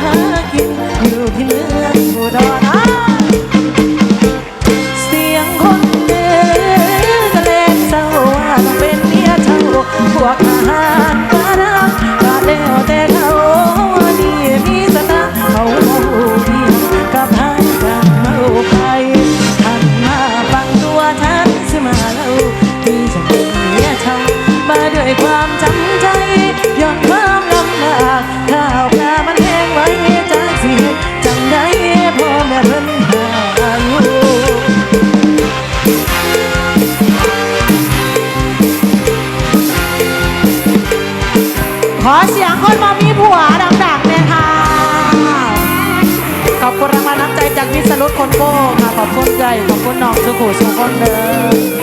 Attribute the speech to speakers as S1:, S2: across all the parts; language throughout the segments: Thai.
S1: หากินอยู่ที่เมืองอุดร ใจของคนน้องสุขุสุขคนเดิม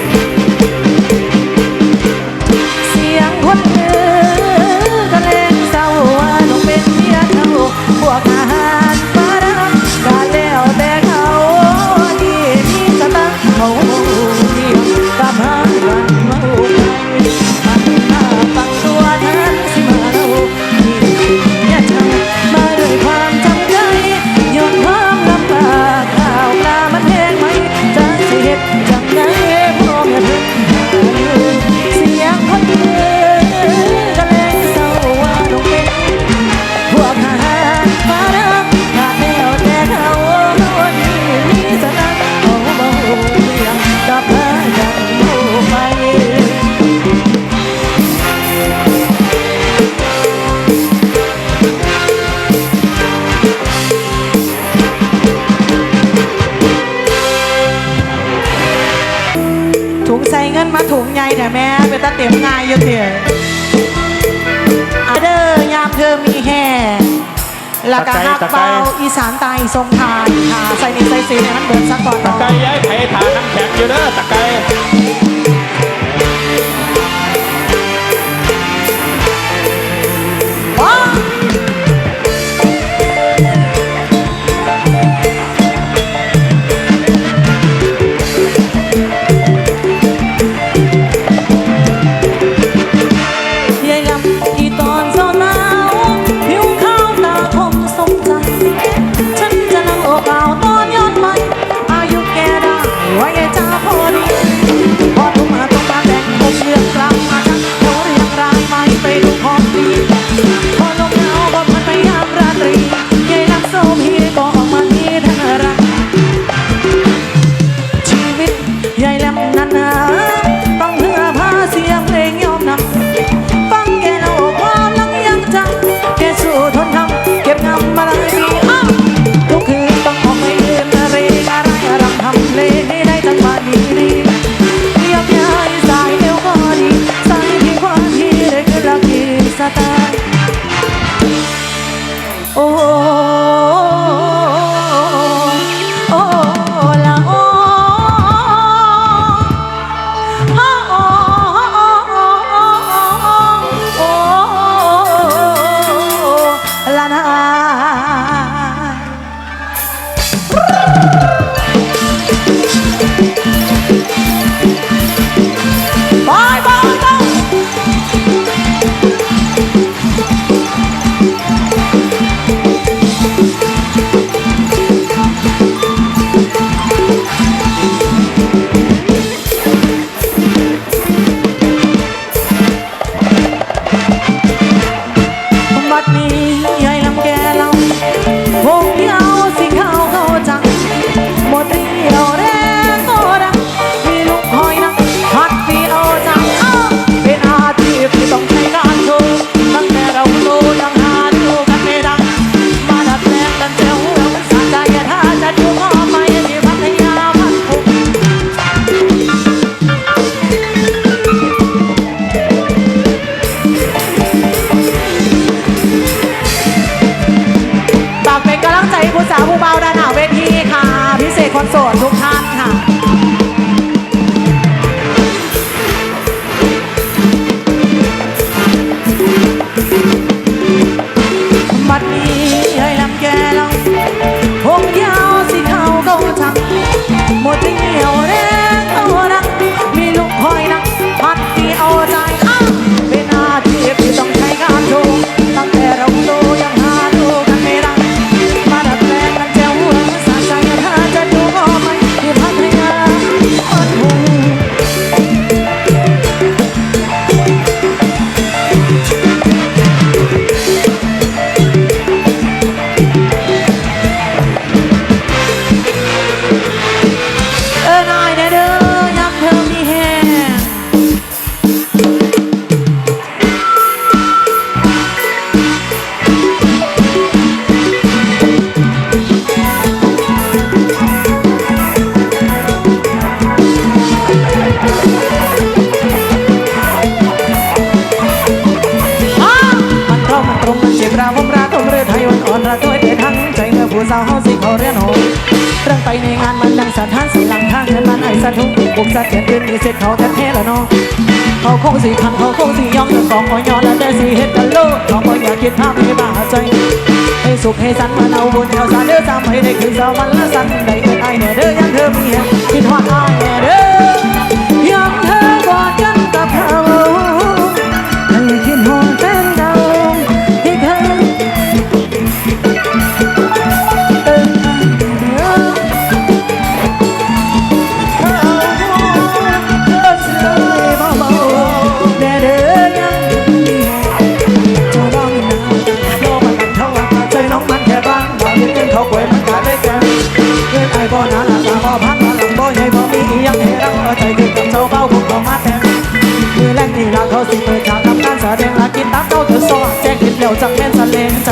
S1: มาถุงใหญ่แต่แม่เป็นตาเต็มง่ายอยู่เถอะเด้อยามเธอมีแห่ล้วก็หักเบาอีสานตายทรงทานค่ะใส่นี่ใส่สีในขั้นเบิดสักก่อน
S2: ตะไคร้ย้ายไผ่ทาน้ำแข็งอยู่เด้อตะไคร้
S1: สาวเฮาสิเขาเรียนโหเรื่องไปในงานมันดังสถานสิหลังทางเงินมันไอ้สะทุกบุกสะเทียนอื่นมีเสร็จเขาแท้แท้ละน้องเขาคงสิคันเขาคงสิยอมจนกองอ้อยย้อนแล้วแต่สิเฮ็ดกันโลกเขาบ่อยากคิดภาพให้บ้าใจให้สุขให้สันมันเอาบุญเอาสารเด้อจำให้ได้คืนสวรรค์ละสันได้เกิดไอ้แน่เด้อยังเธอมีแห่งคิดฮอดไอ้แน่เด้อ เอาใจคือกับเจ้าเบ้าคงเข้ามาแทนมือแรงนี่ละเขาสิเปิดฉากทำการแสดงละกินตับเต้าเธอซอแจ้งคินเดียวจังแม่นสะเลงใจ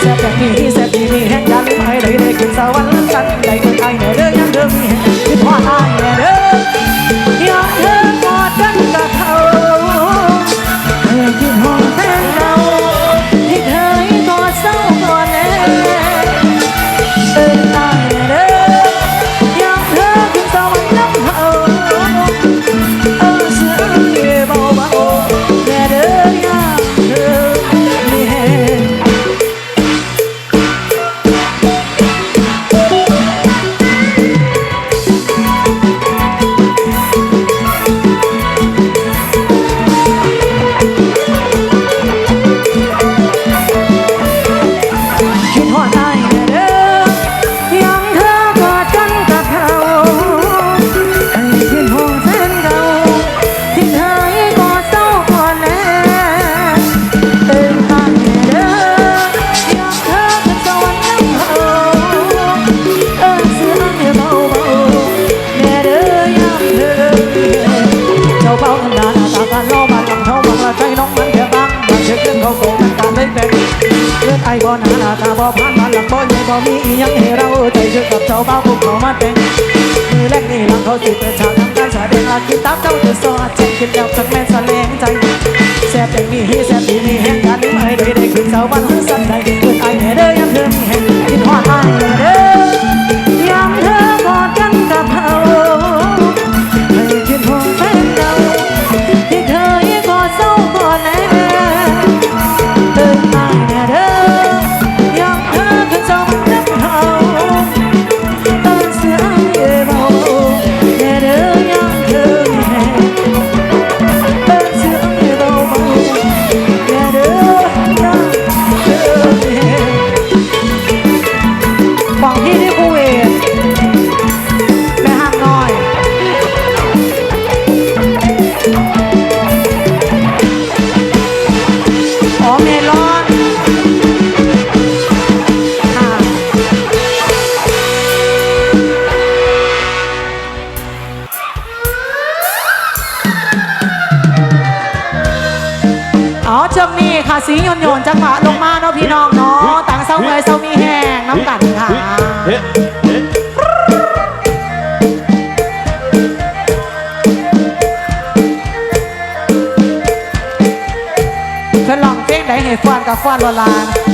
S1: แซ่บแบบนี้แซ่บดีมีแห้งยันให้ได้ได้ขึ้นสวรรค์สันได้เกิดไอเหนือเด้อยังเด้อมีแห้งาหน้าบ่ผ่านมาหลังบ่ใหญ่บ่มีอีหยังให้เราใจเชื่อกับเจ้าเบ้าพวกเขามาแต่งมือแรกนี่หลังเขาสิเปิดฉากทำการแสดงอากินตับเจ้าจะสอดแจ้งคิดแล้วสักแม่สะเลงใจแซ่บอย่างนี้แซ่บดีมีแห่งการลืมให้ได้ได้ขึ้นเสาวันหรือสันใดเกิดไอ้แน่เด้อยังเธอมีแห่งคิดฮอดไอ้แน่เด้อ ช่วงนี้ค่ะสีหยนหยนจังหวะลงมาเนาะพี่น้องเนาะต่างเศร้าเมยเศร้ามีแห้งน้ำกันค่ะ
S2: เฮ้เฮ้
S1: เพื่อนลองเพลงไหนให้ฟอนกับฟอนโบราณ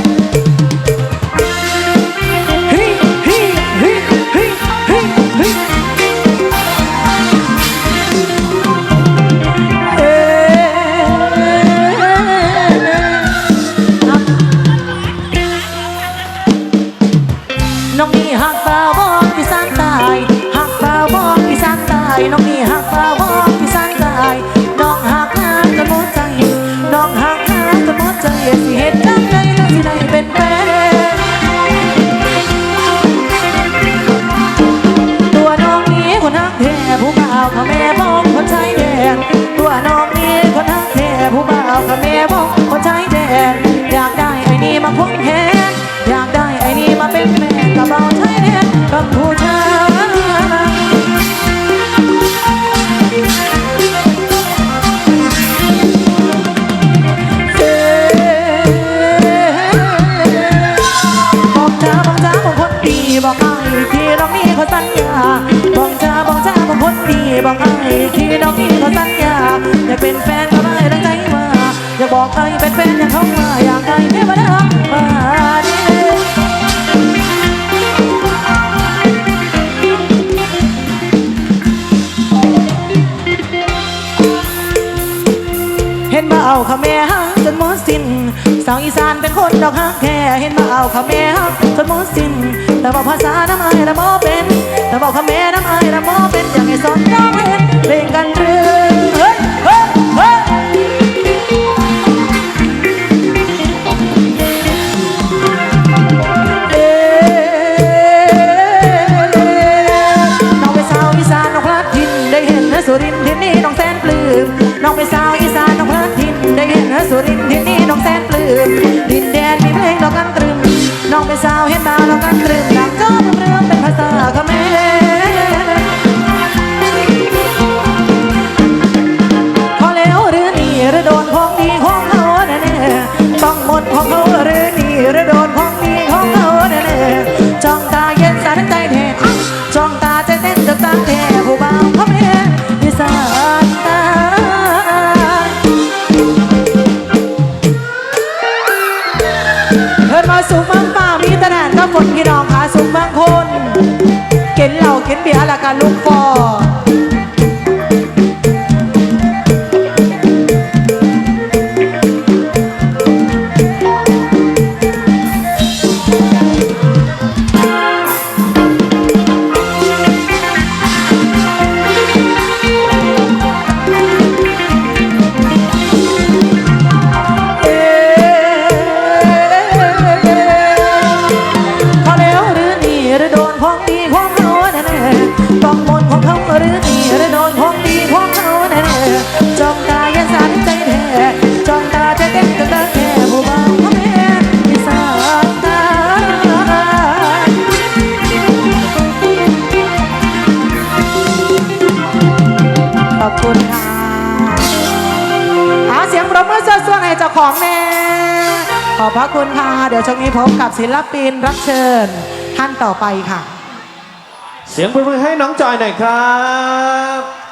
S1: เห็นมาเอาข้าแม่ฮัจนหมดสิ้นสาวอีสานเป็นคนดอกฮักแค่เห็นมาเอาข้าแม่ฮักจนหมดสิ้นแต่บอกภาษาน้ำอายละโมเป็น แต่บอกข้าแม่น้ำอายละโมเป็นอย่างไอ้สนน้อง No, it's not. กินเบียร์แล้วก็ลุกฟอ ของแม่ ขอบพระคุณค่ะ เดี๋ยวช่วงนี้พบกับศิลปินรับเชิญท่านต่อไปค่ะ
S2: เสียงปรบมือให้น้องจอยหน่อยครับ